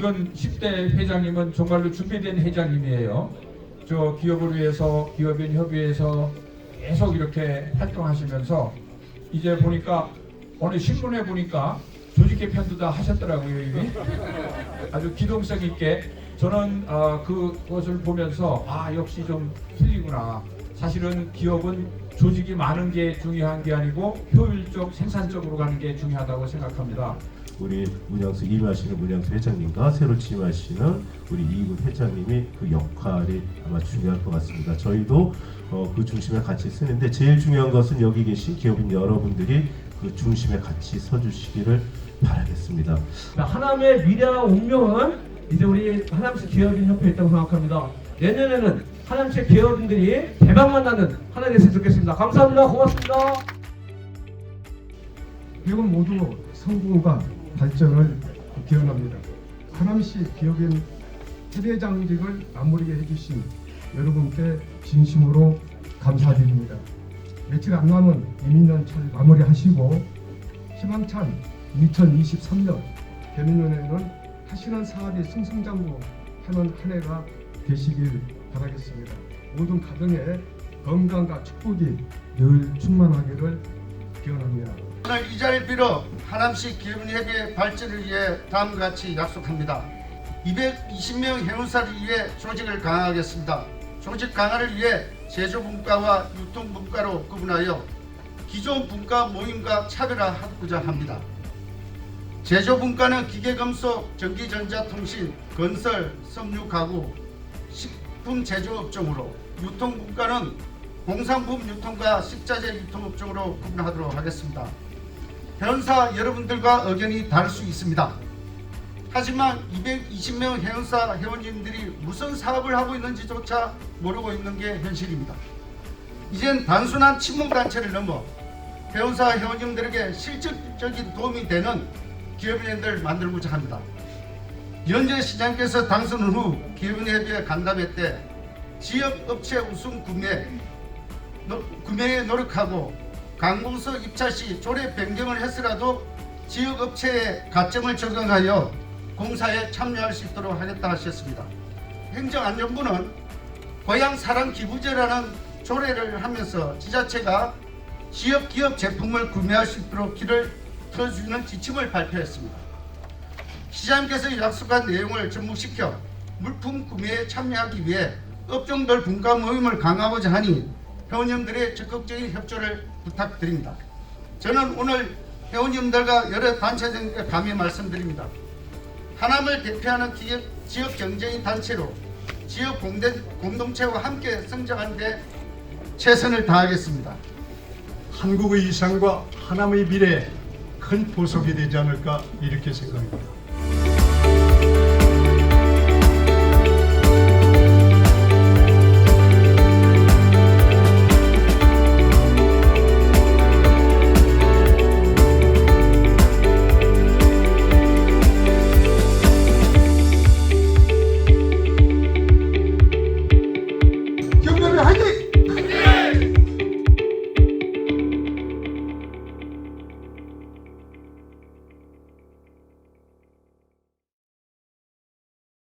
20대 회장님은 정말로 준비된 회장님이에요. 저 기업을 위해서 기업인 협의회에서 계속 이렇게 활동하시면서 이제 보니까 어느 신문에 보니까 조직 개편도 다 하셨더라고요 이미 아주 기동성 있게 저는 아, 그것을 보면서 아 역시 좀 틀리구나 사실은 기업은 조직이 많은 게 중요한 게 아니고 효율적 생산적으로 가는 게 중요하다고 생각합니다. 우리 문양수 임하시는 문양수 회장님과 새로 취임하시는 우리 이군 회장님이 그 역할이 아마 중요할 것 같습니다. 저희도 어, 그 중심에 같이 쓰는데 제일 중요한 것은 여기 계신 기업인 여러분들이 그 중심에 같이 서주시기를 바라겠습니다. 하남의 미래와 운명은 이제 우리 하남시 기업인 협회에 있다고 생각합니다. 내년에는 하남시 기업인들이 대박만 나는 하나 됐으면 좋겠습니다. 감사합니다. 고맙습니다. 기업은 모두 성공과 발전을 기원합니다. 하남시 기업인 협회장직을 마무리해 주신 여러분께 진심으로 감사드립니다. 며칠 안 남은 이민년철 마무리하시고 희망찬 2023년 개민년에는 하시는 사업이 승승장구하는 한 해가 되시길 바라겠습니다. 모든 가정에 건강과 축복이 늘 충만하기를 기원합니다. 이 자리를 빌어 하남시 기업인협의 발전을 위해 다음과 같이 약속합니다. 220명 회원사를 위해 조직을 강화하겠습니다. 조직 강화를 위해 제조분과와 유통분과로 구분하여 기존 분과 모임과 차별화하고자 합니다. 제조분과는 기계금속, 전기전자통신, 건설, 섬유 가구, 식품 제조업종으로 유통분과는 공산품 유통과 식자재 유통업종으로 구분하도록 하겠습니다. 회원사 여러분들과 의견이 다를 수 있습니다. 하지만 220명 회원사 회원님들이 무슨 사업을 하고 있는지조차 모르고 있는 게 현실입니다. 이젠 단순한 친목단체를 넘어 회원사 회원님들에게 실질적인 도움이 되는 기업인들 만들고자 합니다. 현재 시장께서 당선 후 기업인협의회 간담회 때 지역 업체 우선 구매 노- 구매에 노력하고 강공서 입찰 시 조례 변경을 했으라도 지역 업체의 가점을 적용하여 공사에 참여할 수 있도록 하겠다 하셨습니다. 행정안전부는 고향 사랑 기부제라는 조례를 하면서 지자체가 지역 기업 제품을 구매할 수 있도록 길을 틀어주는 지침을 발표했습니다. 시장님께서 약속한 내용을 접목시켜 물품 구매에 참여하기 위해 업종별 분과 모임을 강화하고자 하니 회원님들의 적극적인 협조를 부탁드립니다. 저는 오늘 회원님들과 여러 단체장님께 감히 말씀드립니다. 하남을 대표하는 기업, 지역 경제인 단체로 지역 공대, 공동체와 함께 성장하는 데 최선을 다하겠습니다. 한국의 이상과 하남의 미래에 큰 보석이 되지 않을까 이렇게 생각합니다.